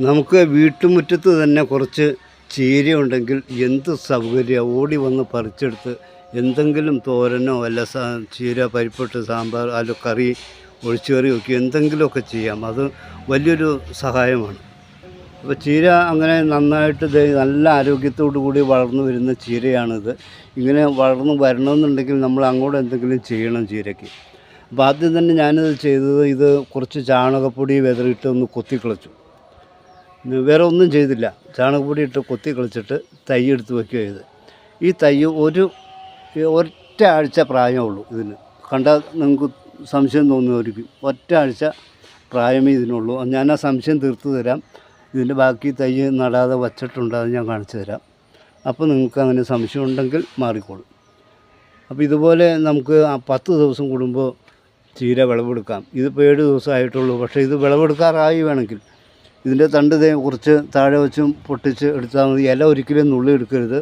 നമുക്ക് വീട്ടുമുറ്റത്ത് തന്നെ കുറച്ച് ചീര ഉണ്ടെങ്കിൽ എന്ത് സൗകര്യം? ഓടി വന്ന് പറിച്ചെടുത്ത് എന്തെങ്കിലും തോരനോ അല്ല ചീര പരിപ്പിട്ട് സാമ്പാർ അല്ല കറി ഒഴിച്ചുകറിയൊക്കെ എന്തെങ്കിലുമൊക്കെ ചെയ്യാം. അത് വലിയൊരു സഹായമാണ്. അപ്പോൾ ചീര അങ്ങനെ നന്നായിട്ട് നല്ല ആരോഗ്യത്തോടു കൂടി വളർന്നു വരുന്ന ചീരയാണിത്. ഇങ്ങനെ വളർന്നു വരണമെന്നുണ്ടെങ്കിൽ നമ്മൾ അങ്ങോട്ട് എന്തെങ്കിലും ചെയ്യണം ചീരയ്ക്ക്. അപ്പോൾ ആദ്യം തന്നെ ഞാനിത് ചെയ്തത് ഇത് കുറച്ച് ചാണകപ്പൊടി വെതറിയിട്ട് ഒന്ന് കൊത്തിക്കളച്ചു. വേറെ ഒന്നും ചെയ്തില്ല. ചാണകപ്പൊടി ഇട്ട് കൊത്തി കളിച്ചിട്ട് തൈ എടുത്ത് വയ്ക്കുക ചെയ്ത് ഈ തൈ ഒരു ഒറ്റ ആഴ്ച പ്രായമേ ഉള്ളൂ ഇതിന്. കണ്ടാൽ നിങ്ങൾക്ക് സംശയം തോന്നുമായിരിക്കും ഒറ്റ ആഴ്ച പ്രായമേ ഇതിനുള്ളൂ. ഞാൻ ആ സംശയം തീർത്തു തരാം. ഇതിന്റെ ബാക്കി തൈ നടാതെ വച്ചിട്ടുണ്ട് അത് ഞാൻ കാണിച്ചു തരാം. അപ്പോൾ നിങ്ങൾക്ക് അങ്ങനെ സംശയം ഉണ്ടെങ്കിൽ മാറിക്കോളും. അപ്പോൾ ഇതുപോലെ നമുക്ക് ആ പത്ത് ദിവസം കൂടുമ്പോൾ ചീര വിളവെടുക്കാം. ഇതിപ്പോൾ ഏഴ് ദിവസമായിട്ടുള്ളൂ പക്ഷേ ഇത് വിളവെടുക്കാറായി വേണമെങ്കിൽ ഇതിന്റെ തണ്ട് ദേ കുറച്ച് താഴെ വെച്ചും പൊട്ടിച്ച് എടുത്താൽ മതി. ഇല ഒരിക്കലും നുള്ളി എടുക്കരുത്.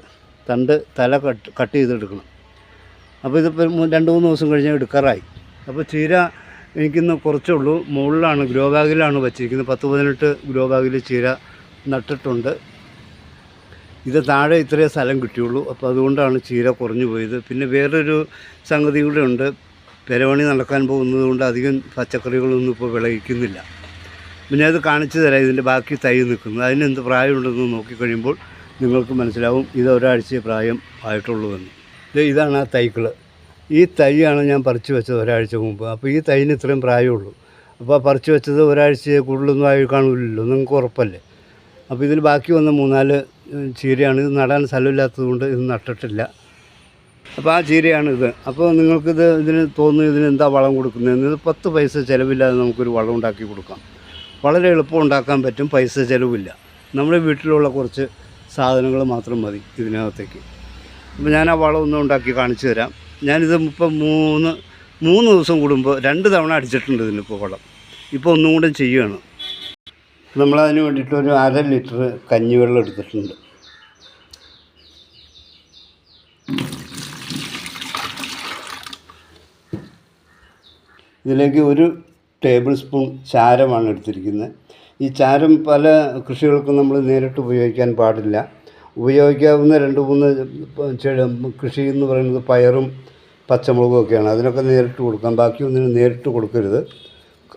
തണ്ട് തല കട്ട് കട്ട് ചെയ്തെടുക്കണം. അപ്പോൾ ഇതിപ്പോൾ രണ്ട് മൂന്ന് ദിവസം കഴിഞ്ഞാൽ എടുക്കാറായി. അപ്പോൾ ചീര എനിക്കിന്ന് കുറച്ചേ ഉള്ളൂ. മുകളിലാണ് ഗ്രോ ബാഗിലാണ് വച്ചിരിക്കുന്നത്. പത്ത് പതിനെട്ട് ഗ്രോ ബാഗിൽ ചീര നട്ടിട്ടുണ്ട്. ഇത് താഴെ ഇത്രയേ സ്ഥലം കിട്ടിയുള്ളൂ. അപ്പോൾ അതുകൊണ്ടാണ് ചീര കുറഞ്ഞു പോയത്. പിന്നെ വേറൊരു സംഗതി കൂടെ ഉണ്ട്. പെരവണി നടക്കാൻ പോകുന്നത് കൊണ്ട് അധികം പച്ചക്കറികളൊന്നും ഇപ്പോൾ വിളയിക്കുന്നില്ല. പിന്നെ അത് കാണിച്ചു തരാം ഇതിന്റെ ബാക്കി തൈ നിൽക്കുന്നത്. അതിന് എന്ത് പ്രായമുണ്ടെന്ന് നോക്കിക്കഴിയുമ്പോൾ നിങ്ങൾക്ക് മനസ്സിലാവും ഇത് ഒരാഴ്ച പ്രായം ആയിട്ടുള്ളൂവെന്ന്. ഇത് ഇതാണ് ആ തൈകൾ ഈ തൈയാണ് ഞാൻ പറിച്ചു വെച്ചത് ഒരാഴ്ച മുമ്പ്. അപ്പോൾ ഈ തൈന് ഇത്രയും പ്രായമുള്ളൂ. അപ്പോൾ പറിച്ചു വെച്ചത് ഒരാഴ്ച കൂടുതലൊന്നും ആയി കാണില്ലല്ലോ നിങ്ങൾക്ക് ഉറപ്പല്ലേ? അപ്പോൾ ഇതിൽ ബാക്കി വന്ന മൂന്നാൽ ചീരയാണ്. ഇത് നടാൻ സ്ഥലമില്ലാത്തത് കൊണ്ട് ഇത് നട്ടിട്ടില്ല. അപ്പോൾ ആ ചീരയാണ് ഇത്. അപ്പോൾ നിങ്ങൾക്കിത് ഇതിന് തോന്നുന്നു ഇതിന് എന്താ വളം കൊടുക്കുന്നതെന്ന്. ഇത് പത്ത് പൈസ ചിലവില്ലാതെ നമുക്കൊരു വളം ഉണ്ടാക്കി കൊടുക്കാം. വളരെ എളുപ്പം ഉണ്ടാക്കാൻ പറ്റും പൈസ ചിലവില്ല. നമ്മുടെ വീട്ടിലുള്ള കുറച്ച് സാധനങ്ങൾ മാത്രം മതി ഇതിനകത്തേക്ക്. അപ്പോൾ ഞാൻ ആ വളം ഒന്നും ഉണ്ടാക്കി കാണിച്ചു തരാം. ഞാനിത് ഇപ്പം മൂന്ന് മൂന്ന് ദിവസം കൂടുമ്പോൾ രണ്ട് തവണ അടിച്ചിട്ടുണ്ട് ഇതിനിപ്പോൾ വളം. ഇപ്പോൾ ഒന്നും കൂടെ ചെയ്യുകയാണ്. നമ്മളതിന് വേണ്ടിയിട്ട് ഒരു അര ലിറ്റർ കഞ്ഞിവെള്ളം എടുത്തിട്ടുണ്ട്. ഇതിലേക്ക് ഒരു ടേബിൾ സ്പൂൺ ചാരമാണ് എടുത്തിരിക്കുന്നത്. ഈ ചാരം പല കൃഷികൾക്കും നമ്മൾ നേരിട്ട് ഉപയോഗിക്കാൻ പാടില്ല. ഉപയോഗിക്കാവുന്ന രണ്ട് മൂന്ന് കൃഷി എന്ന് പറയുന്നത് പയറും പച്ചമുളകും ഒക്കെയാണ്. അതിനൊക്കെ നേരിട്ട് കൊടുക്കാം. ബാക്കിയൊന്നിനും നേരിട്ട് കൊടുക്കരുത്.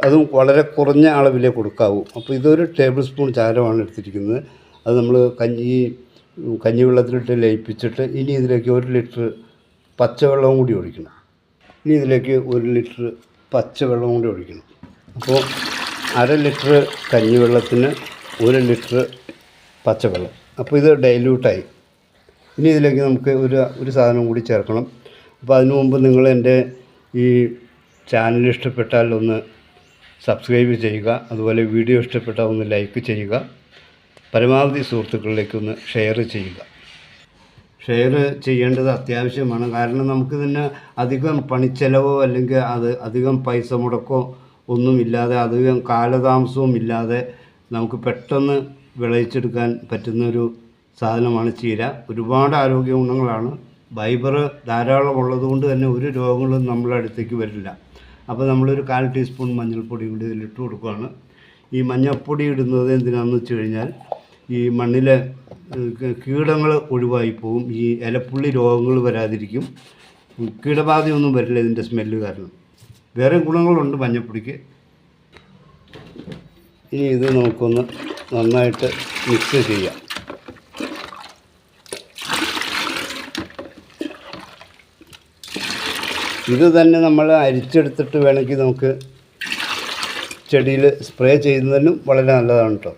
അതും വളരെ കുറഞ്ഞ അളവിലേ കൊടുക്കാവൂ. അപ്പോൾ ഇതൊരു ടേബിൾ സ്പൂൺ ചാരമാണ് എടുത്തിരിക്കുന്നത്. അത് നമ്മൾ കഞ്ഞി കഞ്ഞിവെള്ളത്തിലിട്ട് ലയിപ്പിച്ചിട്ട് ഇനി ഇതിലേക്ക് ഒരു ലിറ്റർ പച്ചവെള്ളവും കൂടി ഒഴിക്കണം. ഇനി ഇതിലേക്ക് ഒരു ലിറ്റർ പച്ചവെള്ളവും കൂടി ഒഴിക്കണം. അപ്പോൾ അര ലിറ്റർ കഞ്ഞിവെള്ളത്തിന് ഒരു ലിറ്റർ പച്ചവെള്ളം. അപ്പോൾ ഇത് ഡൈല്യൂട്ടായി ഇനി ഇതിലേക്ക് നമുക്ക് ഒരു ഒരു സാധനം കൂടി ചേർക്കണം. അപ്പോൾ അതിനു മുമ്പ് നിങ്ങൾ എന്റെ ഈ ചാനൽ ഇഷ്ടപ്പെട്ടാൽ ഒന്ന് സബ്സ്ക്രൈബ് ചെയ്യുക. അതുപോലെ വീഡിയോ ഇഷ്ടപ്പെട്ടാൽ ഒന്ന് ലൈക്ക് ചെയ്യുക. പരമാവധി സുഹൃത്തുക്കളിലേക്ക് ഒന്ന് ഷെയർ ചെയ്യുക. ഷെയർ ചെയ്യേണ്ടത് അത്യാവശ്യമാണ്. കാരണം നമുക്ക് തന്നെ അധികം പണിച്ചെലവോ അല്ലെങ്കിൽ അത് അധികം പൈസ മുടക്കോ ഒന്നുമില്ലാതെ അധികം കാലതാമസവും ഇല്ലാതെ നമുക്ക് പെട്ടെന്ന് വിളയിച്ചെടുക്കാൻ പറ്റുന്നൊരു സാധനമാണ് ചീര. ഒരുപാട് ആരോഗ്യ ഗുണങ്ങളാണ് ഫൈബർ ധാരാളം ഉള്ളതുകൊണ്ട് തന്നെ ഒരു രോഗങ്ങളും നമ്മളെ അടുത്തേക്ക് വരില്ല. അപ്പോൾ നമ്മളൊരു കാൽ ടീസ്പൂൺ മഞ്ഞൾപ്പൊടി കൂടി ഇതിലിട്ട് കൊടുക്കുകയാണ് ഈ മഞ്ഞൾപ്പൊടി ഇടുന്നത് എന്തിനാണെന്ന് വെച്ച് കഴിഞ്ഞാൽ ഈ മണ്ണിലെ കീടങ്ങൾ ഒഴിവായി പോവും. ഈ ഇലപ്പുള്ളി രോഗങ്ങൾ വരാതിരിക്കും. കീടബാധയൊന്നും വരില്ല ഇതിന്റെ സ്മെല്ല് കാരണം. വേറെ ഗുണങ്ങളുണ്ട് മഞ്ഞപ്പൊടിക്ക്. ഇനി ഇത് നമുക്കൊന്ന് നന്നായിട്ട് മിക്സ് ചെയ്യാം. ഇത് തന്നെ നമ്മൾ അരിച്ചെടുത്തിട്ട് വേണമെങ്കിൽ നമുക്ക് ചെടിയിൽ സ്പ്രേ ചെയ്യുന്നതിനും വളരെ നല്ലതാണ് കേട്ടോ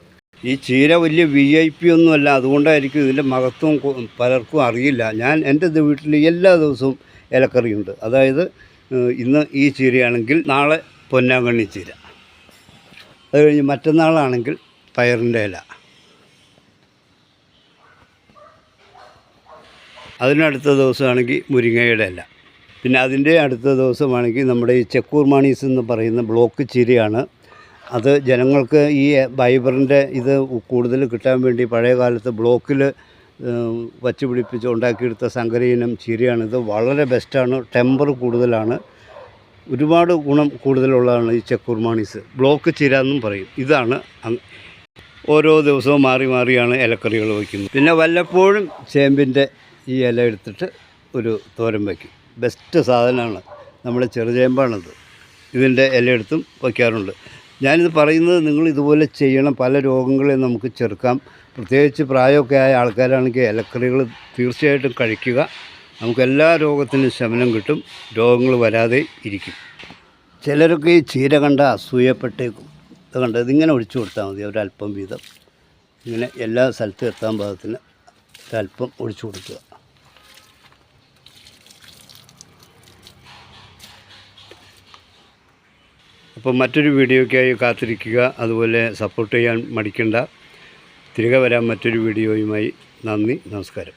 ഈ ചീര വലിയ വി ഐ പി ഒന്നുമല്ല അതുകൊണ്ടായിരിക്കും ഇതിന്റെ മഹത്വം പലർക്കും അറിയില്ല. ഞാൻ എന്റെ വീട്ടിൽ എല്ലാ ദിവസവും ഇലക്കറിയുണ്ട്. അതായത് ഇന്ന് ഈ ചീരയാണെങ്കിൽ നാളെ പൊന്നാങ്കണ്ണി ചീര. അത് കഴിഞ്ഞ് മറ്റന്നാളാണെങ്കിൽ പയറിന്റെ ഇല. അതിനടുത്ത ദിവസമാണെങ്കിൽ മുരിങ്ങയുടെ ഇല. പിന്നെ അതിന്റെ അടുത്ത ദിവസമാണെങ്കിൽ നമ്മുടെ ഈ ചെക്കൂർ മാണീസ് എന്ന് പറയുന്ന ബ്ലോക്ക് ചീരയാണ്. അത് ജനങ്ങൾക്ക് ഈ ഫൈബറിന്റെ ഇത് കൂടുതൽ കിട്ടാൻ വേണ്ടി പഴയ കാലത്ത് ബ്ലോക്കിൽ വച്ച് പിടിപ്പിച്ച് ഉണ്ടാക്കിയെടുത്ത സങ്കരയിനം ഇനം ചീരയാണ് ഇത് വളരെ ബെസ്റ്റാണ് ടെമ്പർ കൂടുതലാണ്. ഒരുപാട് ഗുണം കൂടുതലുള്ളതാണ് ഈ ചെക്കുർമാണീസ്. ബ്ലോക്ക് ചീര എന്നും പറയും. ഇതാണ് ഓരോ ദിവസവും മാറി മാറിയാണ് ഇലക്കറികൾ വയ്ക്കുന്നത്. പിന്നെ വല്ലപ്പോഴും ചേമ്പിന്റെ ഈ ഇല എടുത്തിട്ട് ഒരു തോരൻ വയ്ക്കും. ബെസ്റ്റ് സാധനമാണ്. നമ്മുടെ ചെറുചേമ്പാണത് ഇതിന്റെ ഇലയെടുത്തും വയ്ക്കാറുണ്ട്. ഞാനിത് പറയുന്നത് നിങ്ങൾ ഇതുപോലെ ചെയ്യണം. പല രോഗങ്ങളെയും നമുക്ക് ചെറുക്കാം. പ്രത്യേകിച്ച് പ്രായമൊക്കെ ആയ ആൾക്കാരാണെങ്കിൽ ഇലക്കറികൾ തീർച്ചയായിട്ടും കഴിക്കുക. നമുക്ക് എല്ലാ രോഗത്തിനും ശമനം കിട്ടും. രോഗങ്ങൾ വരാതെ ഇരിക്കും. ചിലരൊക്കെ ഈ ചീര കണ്ട അസൂയപ്പെട്ടേക്കും. ഇത് കണ്ട ഇതിങ്ങനെ ഒഴിച്ചു കൊടുത്താൽ മതി ഒരല്പം വീതം. ഇങ്ങനെ എല്ലാ സ്ഥലത്തും എത്താൻ പാകത്തിന് ഒരല്പം ഒഴിച്ചു കൊടുക്കുക. അപ്പം മറ്റൊരു വീഡിയോയ്ക്കായി കാത്തിരിക്കുക. അതുപോലെ സപ്പോർട്ട് ചെയ്യാൻ മടിക്കണ്ട. തിരികെ വരാൻ മറ്റൊരു വീഡിയോയുമായി നന്ദി നമസ്കാരം.